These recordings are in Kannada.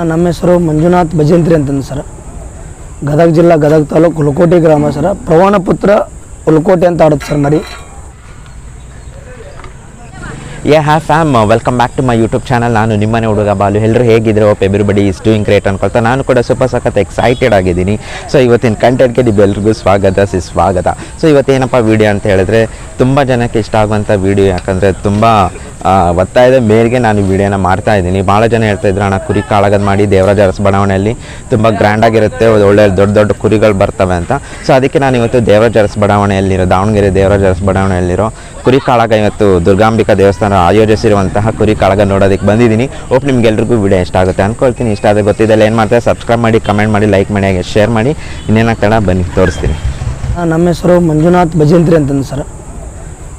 ನಮ್ಮ ಹೆಸರು ಮಂಜುನಾಥ್ ಭಜಂತ್ರಿ ಅಂತಂದು ಸರ್. ಗದಗ ಜಿಲ್ಲಾ ಗದಗ ತಾಲೂಕು ಹುಲಕೋಟೆ ಗ್ರಾಮ ಸರ್. ಪ್ರವಾಣ ಪುತ್ರ ಹುಲಕೋಟೆ ಅಂತ ಆಡುತ್ತೆ ಸರ್ ಮರಿ. ಯೇ hey fam welcome back to my YouTube channel ನಾನು ನಿಮ್ಮನೆ ಹುಡುಗ ಬಾಲು. ಎಲ್ಲರೂ ಹೇಗಿದ್ರೆ hope everybody is doing great ಅನ್ಕೊಳ್ತಾ ನಾನು ಕೂಡ ಸೂಪರ್ ಸಖತ್ ಎಕ್ಸೈಟೆಡ್ ಆಗಿದ್ದೀನಿ. ಸೊ ಇವತ್ತಿನ ಕಂಟೆಂಟ್ಗೆ ನಿಮ್ಮೆಲ್ರಿಗೂ ಸ್ವಾಗತ ಸಿ ಸ್ವಾಗತ ಸೊ ಇವತ್ತೇನಪ್ಪ ವಿಡಿಯೋ ಅಂತ ಹೇಳಿದ್ರೆ ತುಂಬ ಜನಕ್ಕೆ ಇಷ್ಟ ಆಗುವಂಥ ವಿಡಿಯೋ ಯಾಕಂದರೆ ತುಂಬ ಒತ್ತಾಯದ ಮೇರೆಗೆ ನಾನು ವಿಡಿಯೋನ ಮಾಡ್ತಾ ಇದ್ದೀನಿ. ಭಾಳ ಜನ ಹೇಳ್ತಾ ಇದ್ರು, ಅಣ್ಣ, ಕುರಿ ಕಾಳಗದ ಮಾಡಿ ದೇವರಾಜ ಅರಸ ಬಡಾವಣೆಯಲ್ಲಿ ತುಂಬ ಗ್ರ್ಯಾಂಡಾಗಿರುತ್ತೆ ಒಳ್ಳೆ ದೊಡ್ಡ ದೊಡ್ಡ ಕುರಿಗಳು ಬರ್ತವೆ ಅಂತ. ಸೊ ಅದಕ್ಕೆ ನಾನು ಇವತ್ತು ದೇವರಾಜ ಅರಸ ಬಡಾವಣೆಯಲ್ಲಿರೋ, ದಾವಣಗೆರೆ ದೇವರಾಜ ಅರಸ ಬಡಾವಣೆಯಲ್ಲಿರೋ ಕುರಿ ಕಾಳಗ ಇವತ್ತು ದುರ್ಗಾಂಬಿಕಾ ದೇವಸ್ಥಾನ ಆಯೋಜಿಸಿರುವಂತಹ ಕುರಿ ಕಾಳಗ ನೋಡೋದಕ್ಕೆ ಬಂದಿದ್ದೀನಿ. ಹೋಪ್ ನಿಮ್ಗೆಲ್ರಿಗೂ ವಿಡಿಯೋ ಇಷ್ಟ ಆಗುತ್ತೆ. ಅಂದ್ಕೊಳ್ತೀನಿ ಇಷ್ಟ ಆದರೆ ಗೊತ್ತಿದ್ದಲ್ಲ ಏನು ಮಾಡ್ತಾರೆ? ಸಬ್ಸ್ಕ್ರೈಬ್ ಮಾಡಿ ಕಮೆಂಟ್ ಮಾಡಿ ಲೈಕ್ ಮಾಡಿ, ಹಾಗೆ ಶೇರ್ ಮಾಡಿ. ಇನ್ನೇನಾಗ್ತಾಳ ಬನ್ನಿ, ತೋರಿಸ್ತೀನಿ. ನಮ್ಮ ಹೆಸರು ಮಂಜುನಾಥ್ ಭಜಂತ್ರಿ ಅಂತಂದು ಸರ್.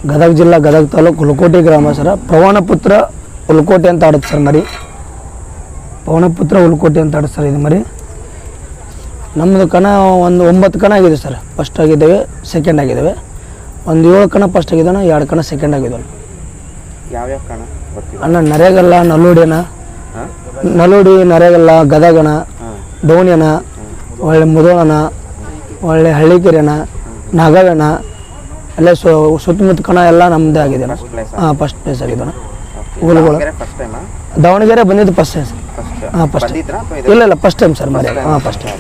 ಗದಗ ಜಿಲ್ಲಾ ಗದಗ ತಾಲೂಕು ಹುಲಕೋಟೆ ಗ್ರಾಮ ಸರ್. ಪವನಪುತ್ರ ಪುತ್ರ ಹುಲಕೋಟೆ ಅಂತ ಆಡುತ್ತೆ ಸರ್ ಮರಿ. ಪವನಪುತ್ರ ಪುತ್ರ ಹುಲಕೋಟೆ ಅಂತ ಆಡುತ್ತೆ ಸರ್ ಇದು ಮರಿ. ನಮ್ಮದು ಕಣ ಒಂದು ಒಂಬತ್ತು ಕಣ ಆಗಿದೆ ಸರ್. ಫಸ್ಟ್ ಆಗಿದ್ದಾವೆ ಸೆಕೆಂಡ್ ಆಗಿದ್ದಾವೆ. ಒಂದು ಏಳು ಕಣ ಫಸ್ಟ್ ಆಗಿದ್ದಾನೆ ಎರಡು ಕಣ ಸೆಕೆಂಡ್ ಆಗಿದ್ದಾವೆ. ಯಾವ್ಯಾವ ಕಣ ಅಣ್ಣ ನರೇಗಲ್ಲ ನಲ್ಲೂಡಿನ ನಲ್ಲೂಡಿ ನರೇಗಲ್ಲ ಗದಗಣ ಡೋಣ್ಯನ ಒಳ್ಳೆ ಮುದೋಳನ ಒಳ್ಳೆ ಹಳ್ಳಿಕೆರೆನ ನಾಗವನ ಅಲ್ಲೇ ಸೊ ಸುತ್ತಮುತ್ತ ಕಣ ಎಲ್ಲ ನಮ್ಮದೇ ಆಗಿದೆ ಹಾಂ ಫಸ್ಟ್ ಪ್ಲೇಸ್ ಆಗಿದೆ ಹುಲ್ಗಳು. ಫಸ್ಟ್ ಟೈಮ್ ದಾವಣಗೆರೆ ಬಂದಿದ್ದು ಫಸ್ಟ್ ಟೈಮ್ ಫಸ್ಟ್ ಹಾಂ ಫಸ್ಟ್ ಇಲ್ಲ ಇಲ್ಲ ಫಸ್ಟ್ ಟೈಮ್ ಸರ್ ಮರಿ ಹಾಂ ಫಸ್ಟ್ ಟೈಮ್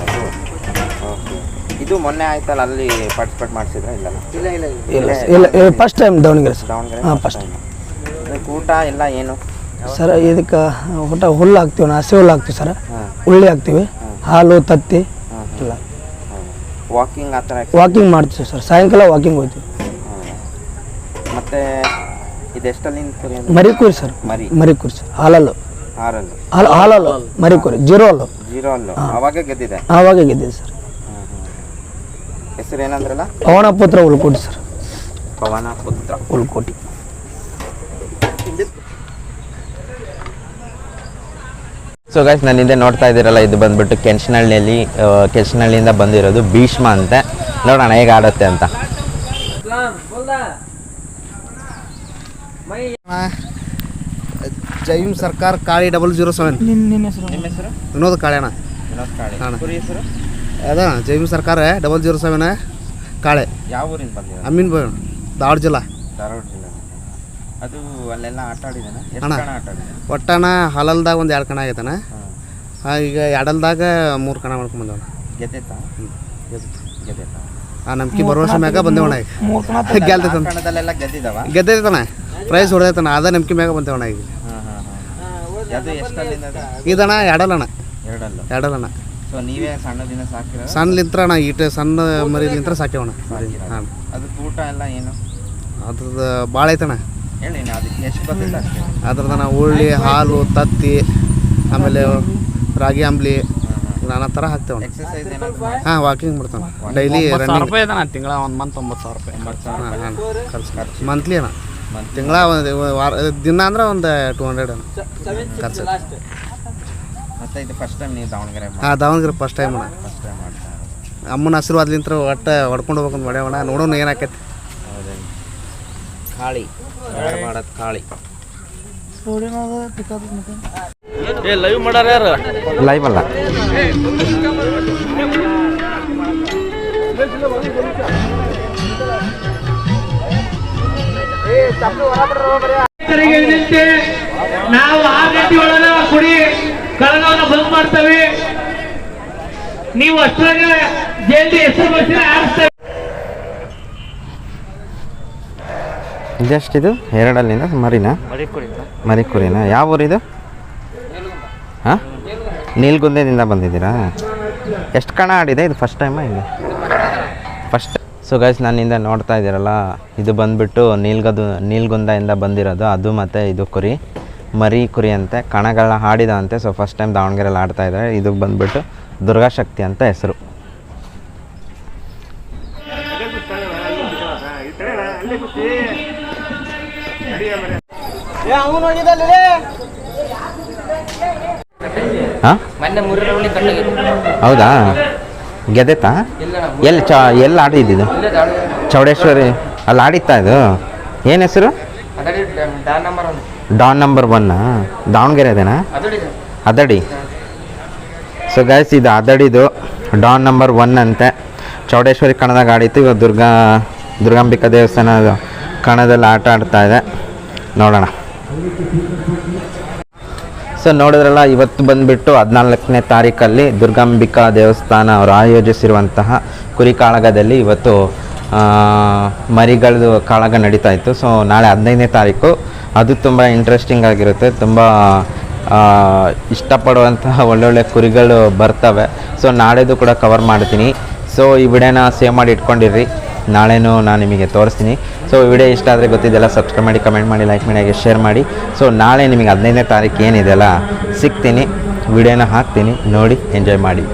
ಇದು ಮೊನ್ನೆ ಆಯ್ತಲ್ಲ ಅಲ್ಲಿ ಪಾರ್ಟಿಸಿಪೇಟ್ ಮಾಡಿಸಿದ್ರ ಇಲ್ಲ ಇಲ್ಲ ಇಲ್ಲ. ಇಲ್ಲ ಇಲ್ಲ first time Davanagere sir. Davanagere ಹಾಂ ಫಸ್ಟ್ ಊಟ ಎಲ್ಲ ಏನು? ಸರ್ ಇದಕ್ಕೆ ಊಟ ಹುಲ್ಲು ಹಾಕ್ತೀವಿ ನಾವು ಹಸಿ ಹುಲ್ಲು ಹಾಕ್ತೀವಿ ಸರ್. ಹುಳ್ಳಿ ಹಾಕ್ತೀವಿ. ಹಾಲು ತತ್ತಿ. ಇಲ್ಲ ವಾಕಿಂಗ್ ಆ ಥರ ವಾಕಿಂಗ್ ಮಾಡ್ತೀವಿ ಸರ್. ಸಾಯಂಕಾಲ ವಾಕಿಂಗ್ ಹೋಗ್ತೀವಿ. ಮತ್ತೆ ಇದೆಷ್ಟಲ್ಲಿ ಕುರಿ ಅಂದ್ರೆ ಮರಿ ಕುರಿ ಸರ್. ಮರಿ. ಮರಿ ಕುರಿ ಸರ್. ಹಾಲಲ್ಲು. ಆರಲ್ಲು ಹಾಲು ಹಾಲಲ್ಲು. ಮರಿ ಕುರಿ ಜೀರೋ ಅಲ್ಲು ಜೀರೋ ಅಲ್ಲು ಅವಾಗ ಗೆದ್ದಿದೆ? ಆವಾಗ ಗೆದ್ದಿದೆ ಸರ್. ಹೆಸರು ಏನಂದ್ರಲ್ಲ? ಪವನ ಪುತ್ರ ಉಳ್ಕೋಟಿ ಸರ್. ಪವನ ಪುತ್ರ ಉಳ್ಕೋಟಿ. ಸೊ ಗೈಸ್ ನಾನು ಹಿಂದೆ ನೋಡ್ತಾ ಇದ್ದೀರಲ್ಲ ಇದು ಬಂದ್ಬಿಟ್ಟು ಕೆಂಚನಹಳ್ಳಿಯಲ್ಲಿ ಕೆಂಚನಹಳ್ಳಿಯಿಂದ ಬಂದಿರೋದು ಭೀಷ್ಮ ಅಂತೆ. ನೋಡೋಣ ಹೇಗೆ ಆಡುತ್ತೆ ಅಂತ ಜೈಮ್ ಸರ್ಕಾರ ಕಾಳಿ ಡಬಲ್ ಜೀರೋ ಸೆವೆನ್ ನಿನ್ನ ಹೆಸರು? ವಿನೋದ್ ಕಾಳೆಣ್ಣ ಅಣ್ಣ. ಕುರಿ ಹೆಸರು? ಅದ ಜೈಮ್ ಸರ್ಕಾರ ಡಬಲ್ ಜೀರೋ ಸೆವೆನ್ ಕಾಳೆ. ಯಾವ ಊರಿಂದ ಅಮೀನ್ ಬಾಯ್ ಧಾರವಾಡ ಜಿಲ್ಲಾ. ಧಾರವಾಡ ಜಿಲ್ಲೆ. ಅದು ಅಲ್ಲೆಲ್ಲ ಆಟ ಆಡಿದಾನೆ ಅಣ್ಣ. ಒಟ್ಟಣ ಹಲಲ್ದಾಗ ಒಂದು ಎರಡು ಕಣ ಆಗೈತಣ ಹಾಂ. ಈಗ ಎಡಲ್ದಾಗ ಮೂರು ಕಣ ಮಾಡ್ಕೊಂಡ್ ಬಂದವಣ ಗೆದ್ದೈತಾ? ಗೆದ್ದೈತಾ. ಆ ನಂಬಿಕೆ ಭರವಸೆ ಮ್ಯಾಗ ಬಂದೇವಣ ಈಗ. ಗೆಲ್ತೈತನ ಪ್ರೈಸ್ ಹೊಡೆದೈತಣ್ಣ ಅದ ನಂಬಿಕೆ ಮ್ಯಾಗ ಬಂತೇವಣ್ಣ ಈಗ. ಹಾಂ ಹಾಂ ಹಾಂ. ಅದು ಎಷ್ಟಲ್ಲಿಂದ ಅದು? ಇದಣ ಎಡಲಣ್ಣ ಎರಡಲ್ಲು. ಸೊ ನೀವೇ ಸಾಕಿರೋ ಅಣ್ಣ ಈಟ ಸಣ್ಣ ಮರಿಲಿಂತ್ರ ಸಾಕ್ಯವಣ ಹಾಂ. ಅದು ಊಟ ಎಲ್ಲ ಏನು? ಅದ್ರದ್ದು ಭಾಳ ಐತಣ್ಣ. ಹೇಳಿ ಅದಕ್ಕೆ ಎಷ್ಟು ಬರ್ತೈತೆ ಉಳ್ಳಿ ಹಾಲು ತತ್ತಿ ಆಮೇಲೆ ರಾಗಿ ಅಂಬ್ಲಿ ನಾನಾ ಥರ ಹಾಕ್ತೇವೆ ಹಾಂ ವಾಕಿಂಗ್ ಮಾಡ್ತಾನೆ ಡೈಲಿ ರನ್ನಿಂಗ್ ರೂಪಾಯಿ ತಿಂಗಳ ಒಂದು ಮಂತ್ ಒಂಬತ್ತು ಸಾವಿರ ರೂಪಾಯಿ. ಮಂತ್ಲಿ ಅಣ್ಣ. ತಿಂಗಳ ಒಂದು ವಾರ ದಿನ ಅಂದ್ರೆ ಒಂದು ಟೂ ಹಂಡ್ರೆಡ್ ಅಣ್ಣ. ಖರ್ಚು. ಮತ್ತೆ ಇದು ಫಸ್ಟ್ ಟೈಮ್ ನೀವು ದಾವಣಗೆರೆ ಹಾಂ ದಾವಣಗೆರೆ ಫಸ್ಟ್ ಟೈಮ್ ಅಣ್ಣ. ಫಸ್ಟ್ ಟೈಮ್ ಅಮ್ಮನ ಆಶೀರ್ವಾದಲಿಂತ್ರ ಒಟ್ಟು ಹೊಡ್ಕೊಂಡು ಹೋಗ್ಬೇಕಂತ ಮಾಡ್ಯಾವಣ ನೋಡೋಣ ಏನಾಕೈತಿ. ಲೈವ್ ಕಾಳಿ. ಮಾಡೋದು ಕಾಳಿ. ಲೈವ್ ಅಲ್ಲ. ರೈತರಿಗೆ ವಿನಂತಿ ನಾವು ಆ ಗಂಟೆ ಒಳಗ ಕುಡಿ ಕಳಗವನ್ನು ಬಂದ್ ಮಾಡ್ತೇವೆ. ನೀವು ಅಷ್ಟರಾಗ ಜಲ್ದಿ ಹೆಸರು ಬರ್ತೀರ ಆರಿಸ್ತೇವೆ ಇದೆಷ್ಟಿದು? ಎರಡಲ್ಲಿಂದ ಮರಿನಾ? ಮರಿ ಕುರಿನಾ ಯಾವ ಊರಿದು? ಹಾಂ? ನೀಲ್ಗುಂದೆದಿಂದ ಬಂದಿದ್ದೀರಾ? ಎಷ್ಟು ಕಣ ಆಡಿದೆ? ಇದು ಫಸ್ಟ್ ಟೈಮಾ ಇಲ್ಲಿ? ಫಸ್ಟ್ ಸೊ ಗೈಸ್ ನನ್ನಿಂದ ನೋಡ್ತಾ ಇದ್ದೀರಲ್ಲ ಇದು ಬಂದ್ಬಿಟ್ಟು ನೀಲ್ಗದು ನೀಲ್ಗುಂದದಿಂದ ಬಂದಿರೋದು. ಅದು ಮತ್ತು ಇದು ಕುರಿ ಮರಿ ಕುರಿ ಅಂತೆ ಕಣಗಳನ್ನ ಹಾಡಿದ ಅಂತೆ ಸೊ ಫಸ್ಟ್ ಟೈಮ್ ದಾವಣಗೆರೆಯಲ್ಲಿ ಆಡ್ತಾ ಇದ್ದಾರೆ. ಇದಕ್ಕೆ ಬಂದ್ಬಿಟ್ಟು ದುರ್ಗಾಶಕ್ತಿ ಅಂತ ಹೆಸರು. ಹೌದಾ? ಗೆದ್ದೆತಾ ಎಲ್ಲಿ ಚ ಎಲ್ಲಿ ಆಡಿದ್ದು ಚೌಡೇಶ್ವರಿ ಅಲ್ಲಿ ಆಡಿತ್ತಾ ಇದು? ಏನು ಹೆಸರು? ಡಾನ್ ನಂಬರ್ ಒನ್ ದಾವಣಗೆರೆ ಅದೇನಾ? ಅದಡಿ ಅದಡಿ. ಸೊ ಗೈಸ್ ಇದು ಅದಡಿದು ಡಾನ್ ನಂಬರ್ ಒನ್ ಅಂತೆ. ಚೌಡೇಶ್ವರಿ ಕಣದಾಗ ಆಡಿತ್ತು. ಇವಾಗ ದುರ್ಗಾ ದುರ್ಗಾಂಬಿಕಾ ದೇವಸ್ಥಾನದ ಕಣದಲ್ಲಿ ಆಟ ಆಡ್ತಾ ಇದೆ. ನೋಡೋಣ. ಸೊ ನೋಡಿದ್ರಲ್ಲ, ಇವತ್ತು ಬಂದುಬಿಟ್ಟು ಹದಿನಾಲ್ಕನೇ ತಾರೀಕಲ್ಲಿ ದುರ್ಗಾಂಬಿಕಾ ದೇವಸ್ಥಾನ ಅವರು ಆಯೋಜಿಸಿರುವಂತಹ ಕುರಿ ಕಾಳಗದಲ್ಲಿ ಇವತ್ತು ಮರಿಗಳದು ಕಾಳಗ ನಡೀತಾ ಇತ್ತು. ಸೊ ನಾಳೆ ಹದಿನೈದನೇ ತಾರೀಕು. ಅದು ತುಂಬ ಇಂಟ್ರೆಸ್ಟಿಂಗ್ ಆಗಿರುತ್ತೆ. ತುಂಬ ಇಷ್ಟಪಡುವಂತಹ ಒಳ್ಳೊಳ್ಳೆ ಕುರಿಗಳು ಬರ್ತವೆ. ಸೊ ನಾಳೆದು ಕೂಡ ಕವರ್ ಮಾಡ್ತೀನಿ. ಸೊ ಈ ವಿಡಿಯೋನ ಸೇವ್ ಮಾಡಿ ಇಟ್ಕೊಂಡಿರ್ರಿ. ನಾಳೆನೂ ನಾನು ನಿಮಗೆ ತೋರಿಸ್ತೀನಿ. ಸೊ ವಿಡಿಯೋ ಇಷ್ಟ ಆದರೆ ಗೊತ್ತಿದ್ದೆಲ್ಲ ಸಬ್ಸ್ಕ್ರೈಬ್ ಮಾಡಿ ಕಮೆಂಟ್ ಮಾಡಿ ಲೈಕ್ ಮಾಡಿ, ಹಾಗೆ ಶೇರ್ ಮಾಡಿ. ಸೊ ನಾಳೆ ನಿಮಗೆ ಹದಿನೈದನೇ ತಾರೀಕು ಏನಿದೆಯಲ್ಲ ಸಿಗ್ತೀನಿ, ವಿಡಿಯೋನ ಹಾಕ್ತೀನಿ, ನೋಡಿ ಎಂಜಾಯ್ ಮಾಡಿ.